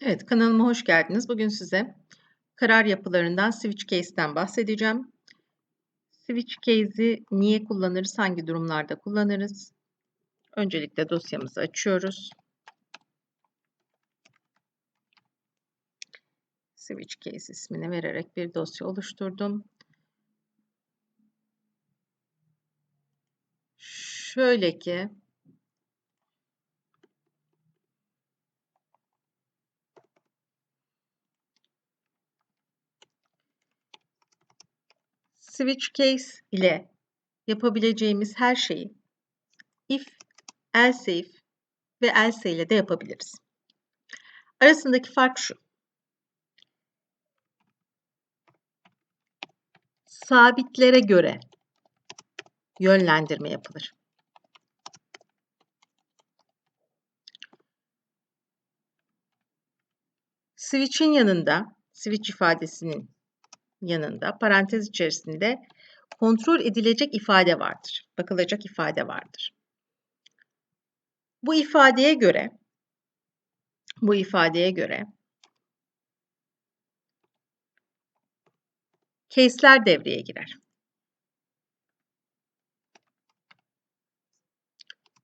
Evet, kanalıma hoş geldiniz. Bugün size karar yapılarından switch case'ten bahsedeceğim. Switch case'i niye kullanırız, hangi durumlarda kullanırız? Öncelikle dosyamızı açıyoruz. Switch case ismini vererek bir dosya oluşturdum. Şöyle ki switch case ile yapabileceğimiz her şeyi if, else if ve else ile de yapabiliriz. Arasındaki fark şu. Sabitlere göre yönlendirme yapılır. Switch'in yanında, switch ifadesinin yanında parantez içerisinde kontrol edilecek ifade vardır. Bakılacak ifade vardır. Bu ifadeye göre bu ifadeye göre case'ler devreye girer.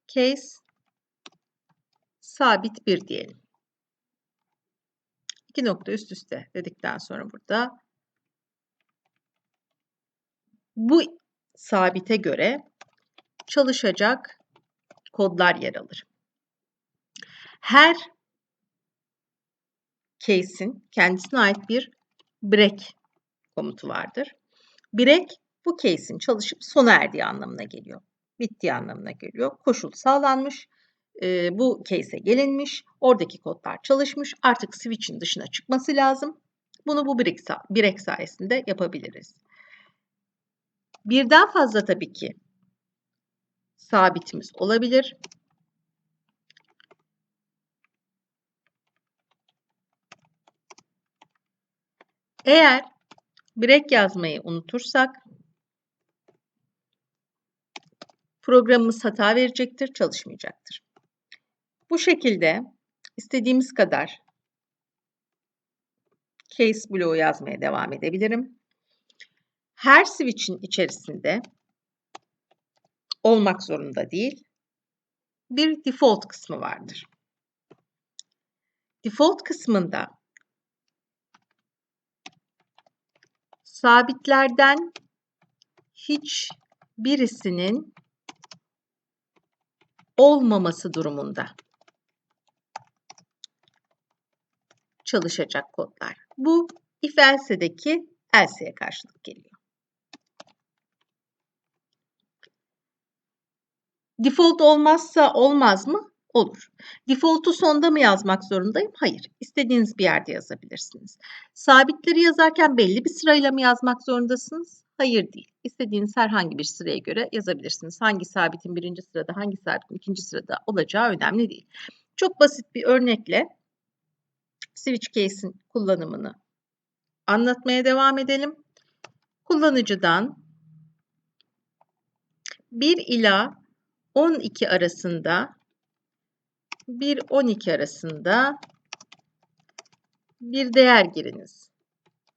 Case sabit bir diyelim. İki nokta üst üste dedikten sonra burada bu sabite göre çalışacak kodlar yer alır. Her case'in kendisine ait bir break komutu vardır. Break bu case'in çalışıp sona erdiği anlamına geliyor. Bittiği anlamına geliyor. Koşul sağlanmış. E, bu case'e gelinmiş. Oradaki kodlar çalışmış. Artık switch'in dışına çıkması lazım. Bunu bu break, break sayesinde yapabiliriz. Birden fazla tabii ki sabitimiz olabilir. Eğer break yazmayı unutursak programımız hata verecektir, çalışmayacaktır. Bu şekilde istediğimiz kadar case bloğu yazmaya devam edebilirim her switch'in içerisinde olmak zorunda değil. Bir default kısmı vardır. Default kısmında sabitlerden hiç birisinin olmaması durumunda çalışacak kodlar. Bu if else'deki else'ye karşılık geliyor. Default olmazsa olmaz mı? Olur. Default'u sonda mı yazmak zorundayım? Hayır. İstediğiniz bir yerde yazabilirsiniz. Sabitleri yazarken belli bir sırayla mı yazmak zorundasınız? Hayır değil. İstediğiniz herhangi bir sıraya göre yazabilirsiniz. Hangi sabitin birinci sırada, hangi sabitin ikinci sırada olacağı önemli değil. Çok basit bir örnekle switch case'in kullanımını anlatmaya devam edelim. Kullanıcıdan 1 ila 12 arasında 1-12 arasında bir değer giriniz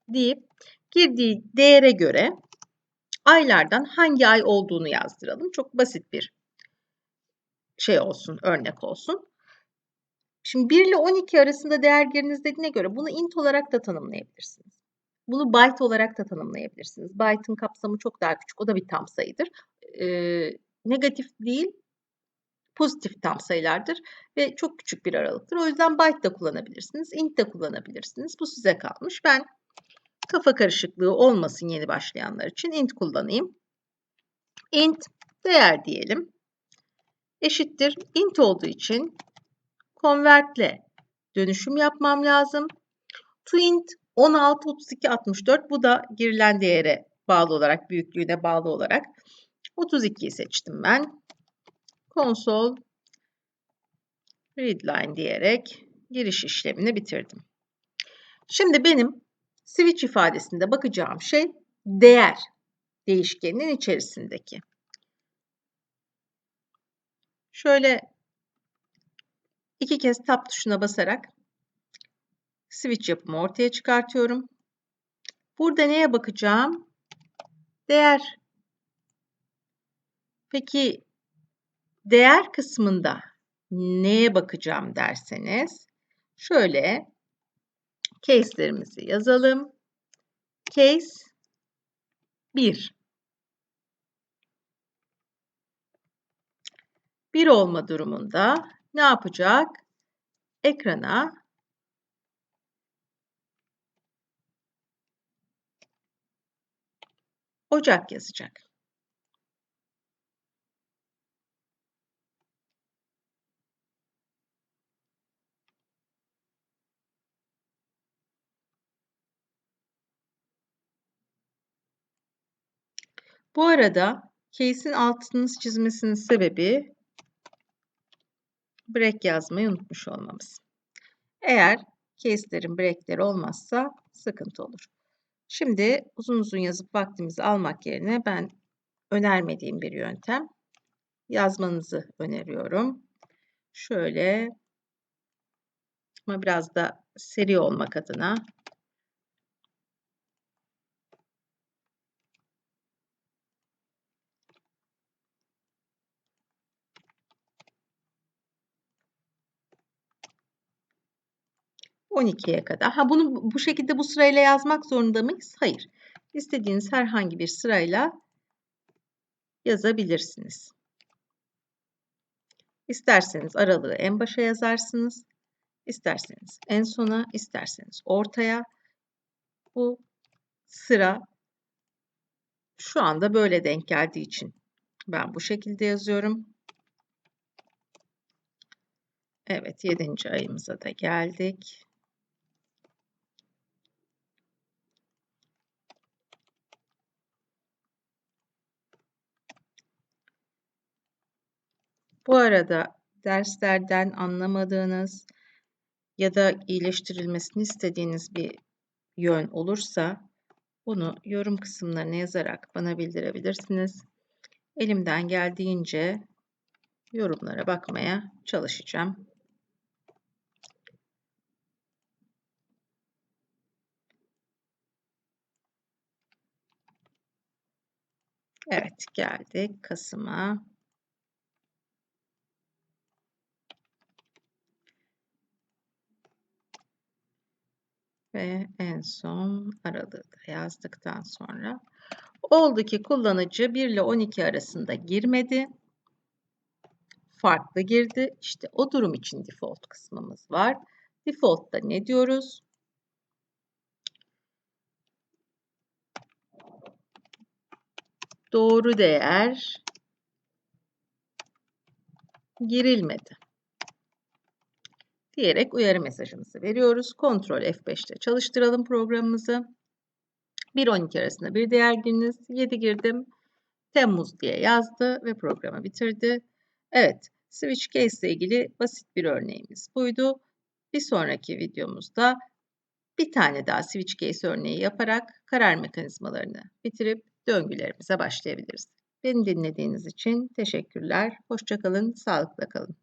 deyip girdiği değere göre aylardan hangi ay olduğunu yazdıralım. Çok basit bir şey olsun, örnek olsun. Şimdi 1 ile 12 arasında değer giriniz dediğine göre bunu int olarak da tanımlayabilirsiniz. Bunu byte olarak da tanımlayabilirsiniz. Byte'ın kapsamı çok daha küçük. O da bir tam sayıdır. Ee, negatif değil, pozitif tam sayılardır ve çok küçük bir aralıktır. O yüzden byte da kullanabilirsiniz, int de kullanabilirsiniz. Bu size kalmış. Ben kafa karışıklığı olmasın yeni başlayanlar için int kullanayım. int değer diyelim. Eşittir int olduğu için convert'le dönüşüm yapmam lazım. To int 16, 32, 64 bu da girilen değere bağlı olarak, büyüklüğüne bağlı olarak 32'yi seçtim ben. Konsol readline diyerek giriş işlemini bitirdim. Şimdi benim switch ifadesinde bakacağım şey değer değişkeninin içerisindeki. Şöyle iki kez tab tuşuna basarak switch yapımı ortaya çıkartıyorum. Burada neye bakacağım? Değer. Peki değer kısmında neye bakacağım derseniz şöyle case'lerimizi yazalım. Case 1. 1 olma durumunda ne yapacak? Ekrana Ocak yazacak. Bu arada case'in altını çizmesinin sebebi break yazmayı unutmuş olmamız. Eğer case'lerin break'leri olmazsa sıkıntı olur. Şimdi uzun uzun yazıp vaktimizi almak yerine ben önermediğim bir yöntem yazmanızı öneriyorum. Şöyle ama biraz da seri olmak adına 12'ye kadar. Ha bunu bu şekilde bu sırayla yazmak zorunda mıyız? Hayır. İstediğiniz herhangi bir sırayla yazabilirsiniz. İsterseniz aralığı en başa yazarsınız. İsterseniz en sona, isterseniz ortaya. Bu sıra şu anda böyle denk geldiği için ben bu şekilde yazıyorum. Evet 7. ayımıza da geldik. Bu arada derslerden anlamadığınız ya da iyileştirilmesini istediğiniz bir yön olursa bunu yorum kısımlarına yazarak bana bildirebilirsiniz. Elimden geldiğince yorumlara bakmaya çalışacağım. Evet geldik Kasım'a. Ve en son aralığı da yazdıktan sonra oldu ki kullanıcı 1 ile 12 arasında girmedi. Farklı girdi. İşte o durum için default kısmımız var. Default'ta ne diyoruz? Doğru değer girilmedi diyerek uyarı mesajımızı veriyoruz. Kontrol F5'te çalıştıralım programımızı. 1-12 arasında bir değer giriniz. 7 girdim. Temmuz diye yazdı ve programı bitirdi. Evet, switch case ile ilgili basit bir örneğimiz buydu. Bir sonraki videomuzda bir tane daha switch case örneği yaparak karar mekanizmalarını bitirip döngülerimize başlayabiliriz. Beni dinlediğiniz için teşekkürler. Hoşçakalın, sağlıkla kalın.